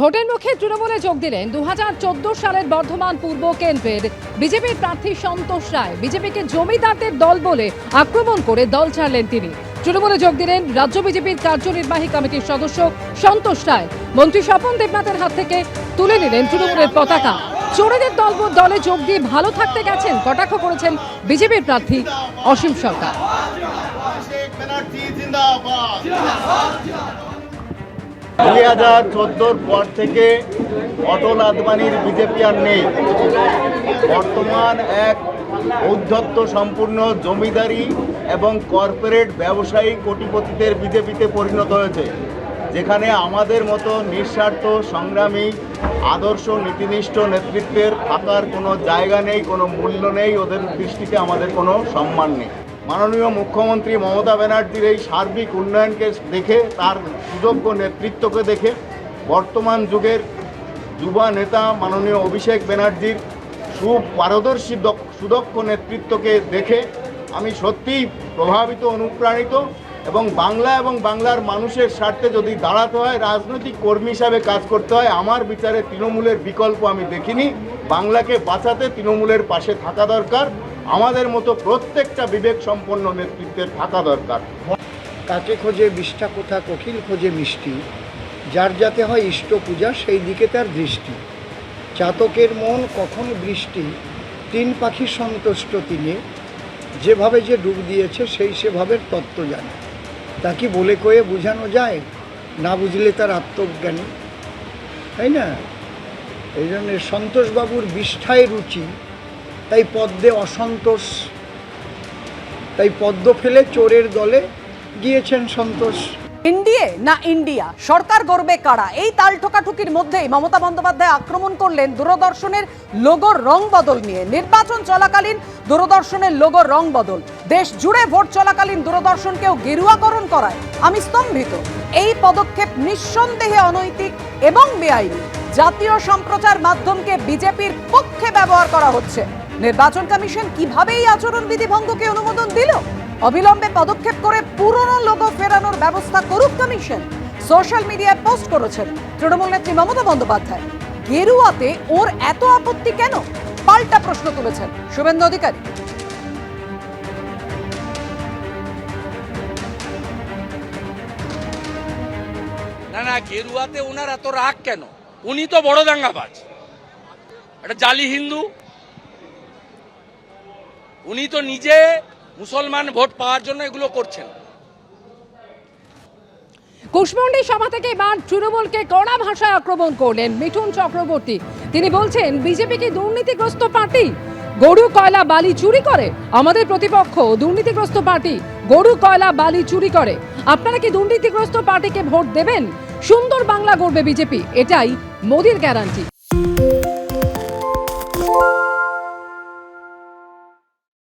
ভোটের মুখে তৃণমূলে যোগ দিলেন দু হাজার চোদ্দ সালের বর্ধমান পূর্ব কেন্দ্রের বিজেপির প্রার্থী সন্তোষ রায়। বিজেপিকে জমিদারদের দল বলে আক্রমণ করে দল ছাড়লেন তিনি। তৃণমূলে যোগ দিলেন রাজ্য বিজেপির কার্যনির্বাহী কমিটির সদস্য সন্তোষ রায়। মন্ত্রী স্বপন দেবনাথের হাত থেকে তুলে নিলেন তৃণমূলের পতাকা। চোরেদের দল দলে যোগ দিয়ে ভালো থাকতে গেছেন, কটাক্ষ করেছেন বিজেপির প্রার্থী অসীম সরকার। দুই হাজার চোদ্দোর পর থেকে অটল আদবানির বিজেপি আর নেই। বর্তমান এক ঔদ্ধত্য সম্পূর্ণ জমিদারি এবং কর্পোরেট ব্যবসায়ী কোটিপতিদের বিজেপিতে পরিণত হয়েছে, যেখানে আমাদের মতো নিঃস্বার্থ, সংগ্রামী, আদর্শ, নীতিনিষ্ঠ নেতৃত্বের থাকার কোনো জায়গা নেই, কোনো মূল্য নেই, ওদের দৃষ্টিতে আমাদের কোনো সম্মান নেই। মাননীয় মুখ্যমন্ত্রী মমতা ব্যানার্জির এই সার্বিক উন্নয়নকে দেখে, তার সুযোগ্য নেতৃত্বকে দেখে, বর্তমান যুগের যুবা নেতা মাননীয় অভিষেক ব্যানার্জির সুপারদর্শী দক্ষ- সুদক্ষ নেতৃত্বকে দেখে আমি সত্যিই প্রভাবিত, অনুপ্রাণিত এবং বাংলা এবং বাংলার মানুষের স্বার্থে যদি দাঁড়াতে হয়, রাজনৈতিক কর্মী হিসাবে কাজ করতে হয়, আমার বিচারে তৃণমূলের বিকল্প আমি দেখিনি। বাংলাকে বাঁচাতে তৃণমূলের পাশে থাকা দরকার। আমাদের মতো প্রত্যেকটা বিবেক সম্পন্ন নেতৃত্বের থাকা দরকার। কাকে খোঁজে বিষ্ঠা কোথা কোকিল খোঁজে মিষ্টি। যার যাতে হয় ইষ্ট পূজা, সেই দিকে তার দৃষ্টি। চাতকের মন কখন বৃষ্টি, তিন পাখি সন্তুষ্ট তিনি। যেভাবে যে ডুব দিয়েছে, সেই সেভাবে তত্ত্ব জানে। তা কি বলে কয়ে বোঝানো যায়? না বুঝলে তার আত্মজ্ঞানী। তাই না? এই জন্য সন্তোষবাবুর বিষ্ঠায় রুচি তাই পদ্মে অসন্তোষ। তাই পদ্ম ফেলে চোরের দলে গিয়েছেন সন্তোষ। ইন্ডিয়ে না ইন্ডিয়া? সরকার গড়বে কারা? এই তাল ঠোকাঠুকির মধ্যেই মমতা বন্দ্যোপাধ্যায় আক্রমণ করলেন দূরদর্শনের লোগোর রং বদল নিয়ে। নির্বাচন চলাকালীন দূরদর্শনের লোগোর রং বদল। দেশ জুড়ে ভোট চলাকালীন দূরদর্শনকেও গেরুয়াকরণ করায়। আমি স্তম্ভিত। এই পদক্ষেপ নিঃসন্দেহে অনৈতিক এবং বেআইনি। জাতীয় সম্প্রচার মাধ্যমকে বিজেপির পক্ষে ব্যবহার করা হচ্ছে। নির্বাচন কমিশন কীভাবে এই আচরণবিধি ভঙ্গকে অনুমোদন দিল? অবিলম্বে পদক্ষেপ করে পুরনো লোগো ফেরানোর ব্যবস্থা করুক কমিশন, সোশ্যাল মিডিয়ায় পোস্ট করেছেন তৃণমূল নেত্রী মমতা বন্দ্যোপাধ্যায়। গেরুয়াতে ওর এত আপত্তি কেন? পাল্টা প্রশ্ন তুলেছেন শুভেন্দু অধিকারী। না না, গেরুয়াতে ওনার এত রাগ কেন? উনি তো বড় দাঙ্গাবাজ। একটা জালি হিন্দু উনি তো নিজে মুসলমান ভোট পাওয়ার জন্য এগুলো করছেন। কুশমন্ডি সভা থেকে এবার তৃণমূলকে কড়া ভাষায় আক্রমণ করলেন মিঠুন চক্রবর্তী। তিনি বলছেন, বিজেপি কি দুর্নীতিগ্রস্ত পার্টি? গরু, কয়লা, বালি চুরি করে? আমাদের প্রতিপক্ষ দুর্নীতিগ্রস্ত পার্টি। গরু, কয়লা, বালি চুরি করে। আপনারা কি দুর্নীতিগ্রস্ত পার্টিকে ভোট দেবেন? সুন্দর বাংলা গড়বে বিজেপি। এটাই মোদির গ্যারান্টি